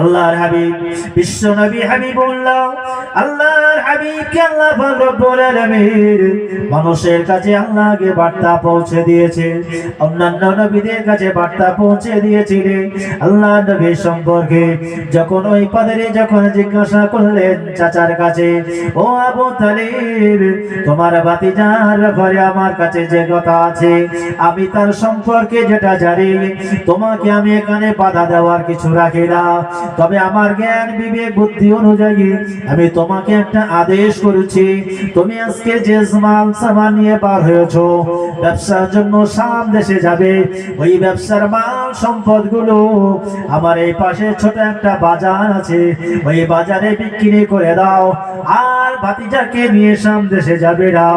আল্লাহর হাবিব, বিশ্ব নবী হাবিবুল্লাহ, আল্লাহর হাবিবকে আল্লাহ রব্বুল আলামিন মানুষের কাছে আল্লাহকে বার্তা পৌঁছে দিয়েছে, অন্যান্য নবীদের কাছে বার্তা পৌঁছে দিয়েছিলেন আল্লাহ নবীর সম্পর্কে যখন ওই পাদরে যখন জিজ্ঞাসা করলেন চাচার কাছে, ও আবু তালিব, তোমার ভাতিজার ব্যাপারে আমার কাছে যে কথা আছে, আমি তার সম্পর্কে যেটা জানি, তোমাকে আমি এখানে বাধা দেওয়ার কিছু রাখি না। তবে আমার জ্ঞান, বিবেক, বুদ্ধি অনুযায়ী আমি তোমাকে একটা আদেশ করেছি। তুমি আজকে যে মাল সামান নিয়ে পার হয়েছ। ব্যবসার জন্য সাম দেশে যাবে। ওই ব্যবসার মাল সম্পদগুলো আমার এই পাশে ছোট একটা বাজার আছে। ওই বাজারে বিক্রি করে দাও। আর ভাতিজাকে নিয়ে সাম দেশে যাবে না।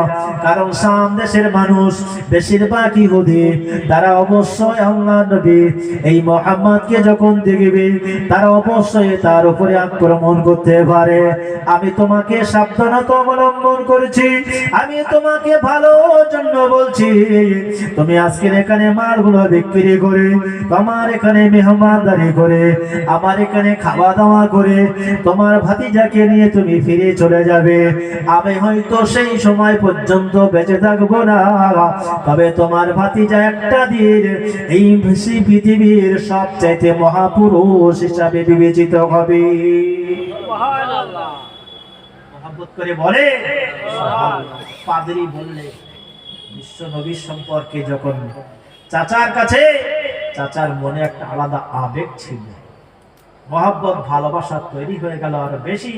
কারণ সাম দেশের মানুষ বেশিরভাগ ইহুদি তারা অবশ্যই আল্লাহ নবী। এই মোহাম্মদকে যখন দেখবে, তারা অবশ্যই তার উপরে আক্রমণ করতে পারে। আমি তোমাকে সাবধানতা অবলম্বন করেছি। আমি তোমাকে ভালো জন্য বলছি, তুমি আজকের এখানে মালগুলো বিক্রি করে, তোমার এখানে মেহমানদারি করে, আমার এখানে খাওয়া দাওয়া করে, তোমার ভাতিজাকে নিয়ে তুমি ফিরে চলে যাবে। আমি হয়তো সেই সময় পর্যন্ত বেঁচে থাকব না। তবে তোমার ভাতিজা একটা দিন এই পৃথিবীর সবচাইতে মহাপুরুষ হিসাবে বিবেচিত হবে। তৈরি হয়ে গেল আরও বেশি,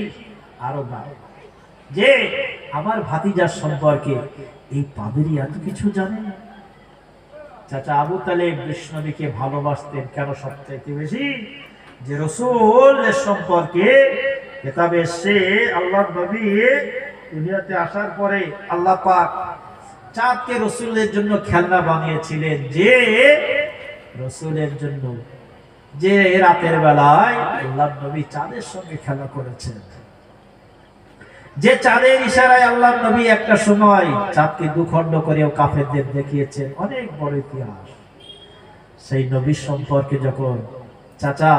আরও। যে আমার ভাতিজার সম্পর্কে এই পাদেরই এত কিছু জানে চাচা আবু তালেব বিষ্ণবীকে ভালোবাসতেন কেন সবচাইতে বেশি? যে রসুলের সম্পর্কে কেতাবে সে আল্লাহ নবী দুনিয়াতে আসার পরে আল্লাহ পাক চাঁদকে রসুলের জন্য খেলনা বানিয়েছিলেন। যে রসুলের জন্য। যে রাতের বেলায় আল্লাহ নবী চাঁদের সঙ্গে খেলা করেছেন। যে চাঁদের ইশারায় আল্লাহ নবী একটা সময় চাঁদকে দুখণ্ড করেও কাফেরদের দেখিয়েছেন। অনেক বড় ইতিহাস। সেই নবীর সম্পর্কে যখন চাচা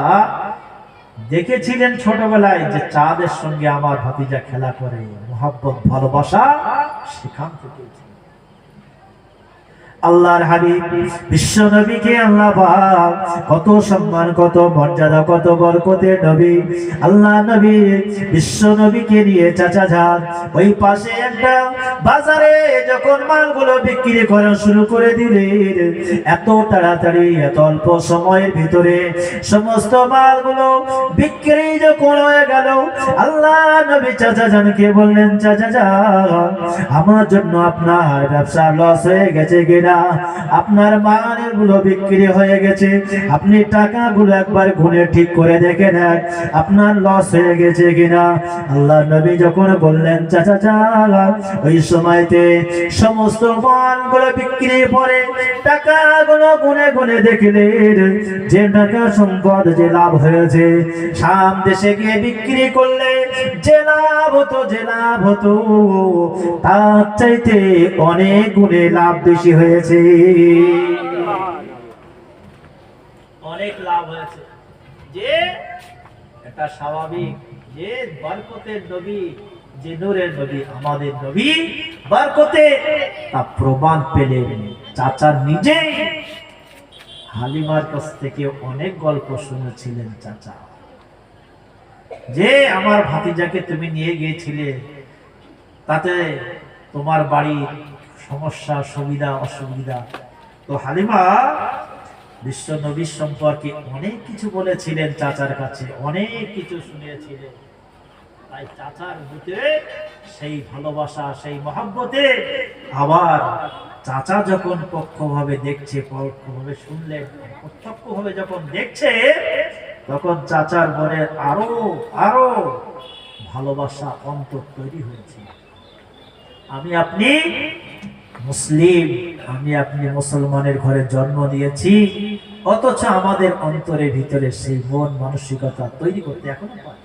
দেখেছিলেন ছোটবেলায় যে চাঁদের সঙ্গে আমার ভাতিজা খেলা করে মোহাব্বত ভালোবাসা সেখান থেকে আল্লাহর হাবিব, বিশ্ব নবীকে আল্লাহ কত সম্মান, কত মর্যাদা, কত বরকতের নবী। আল্লাহ নবী বিশ্ব নবীকে নিয়ে চাচা যান। ওই পাশে একটা বাজারে যখন মালগুলো বিক্রি করা শুরু করে দিলেন, এত তাড়াতাড়ি, এত অল্প সময়ের ভিতরে সমস্ত মালগুলো বিক্রি যখন হয়ে গেল, আল্লাহ নবী চাচা জানকে বললেন, চাচা যান, আমার জন্য আপনার ব্যবসা লস হয়ে গেছে কিনা? আপনার মানেরগুলো বিক্রি হয়ে গেছে। আপনি টাকা গুলো একবার গুনে ঠিক করে দেখে নেন, আপনার লস হয়ে গেছে কিনা। আল্লাহ নবী যখন বললেন, চাচা চাচা ওই সময়তে সমস্ত মানগুলো বিক্রি পরে টাকা গুলো গুনে গুনে দেখলেন, যে টাকা সম্পদ, যে লাভ হয়েছে সাম দেশে গিয়ে বিক্রি করলে লাভ হতো যে লাভ হতো তার চাইতে অনেক গুণে লাভ বেশি হয়েছে। অনেক লাভ হয়েছে। যে এটা স্বাভাবিক, যে বরকতের নবী, যে নূরের নবী, আমাদের নবী, বরকতে তা প্রমাণ পেলেন। চাচা নিজে হালিমার কাছ থেকে অনেক গল্প শুনেছিলেন চাচা। যে আমার ভাতিজাকে তুমি নিয়ে গিয়েছিলে, তাতে তোমার বাড়ি সমস্যা, সুবিধা, অসুবিধা? তো হালিমা বিশ্ব নবীর সম্পর্কে অনেক কিছু বলেছিলেন চাচার কাছে, অনেক কিছু শুনিয়েছিলেন। তাই চাচার ভিতরে সেই ভালোবাসা, সেই মহাব্বতে আবার চাচা যখন পক্ষভাবে দেখছে, পরোক্ষভাবে শুনলেন প্রত্যক্ষভাবে যখন দেখছে তখন চাচার মনে আরও আরও ভালোবাসা অন্তর তৈরি হয়েছে আমি আপনি মুসলিম, আমি আপনি মুসলমানের ঘরে জন্ম দিয়েছি অথচ আমাদের অন্তরের ভিতরে সেই মন মানসিকতা তৈরি করতে এখনও পারি।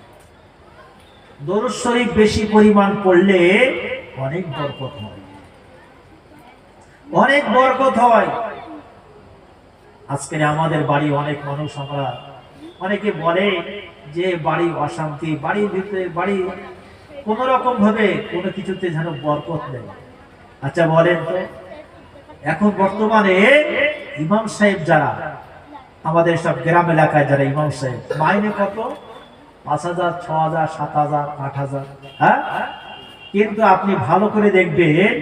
দরুদ শরীফ বেশি পরিমাণ পড়লে অনেক বরকত হয়। অনেক বরকত হয়। আজকে আমাদের বাড়ি অনেক মানুষ আমরা অনেকে বলে যে বাড়ি অশান্তি, বাড়ির ভিতরে বাড়ি কোন রকম ভাবে কোনো কিছুতে যেন বরকত নেই। আচ্ছা বলেন তো, এখন বর্তমানে ইমাম সাহেব যারা, আমাদের সব গ্রাম এলাকায় যারা ইমাম সাহেব, মাইনে কত? পাঁচ হাজার, ছ হাজার, সাত হাজার, আট হাজার হ্যাঁ? কিন্তু আপনি ভালো করে দেখবেন,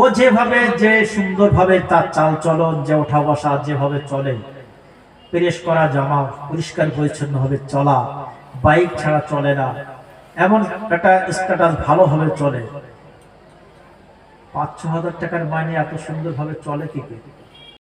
ও যেভাবে, যে সুন্দরভাবে তার চাল চলন যে ওঠা বসা যেভাবে চলে প্রেস করা জামা পরিষ্কার পরিচ্ছন্ন হবে, চলা। বাইক ছাড়া চলে না। এমন একটা স্ট্যাটাস ভালোভাবে চলে। পাঁচ ছ হাজার টাকার মাইনে এত সুন্দরভাবে চলে কি?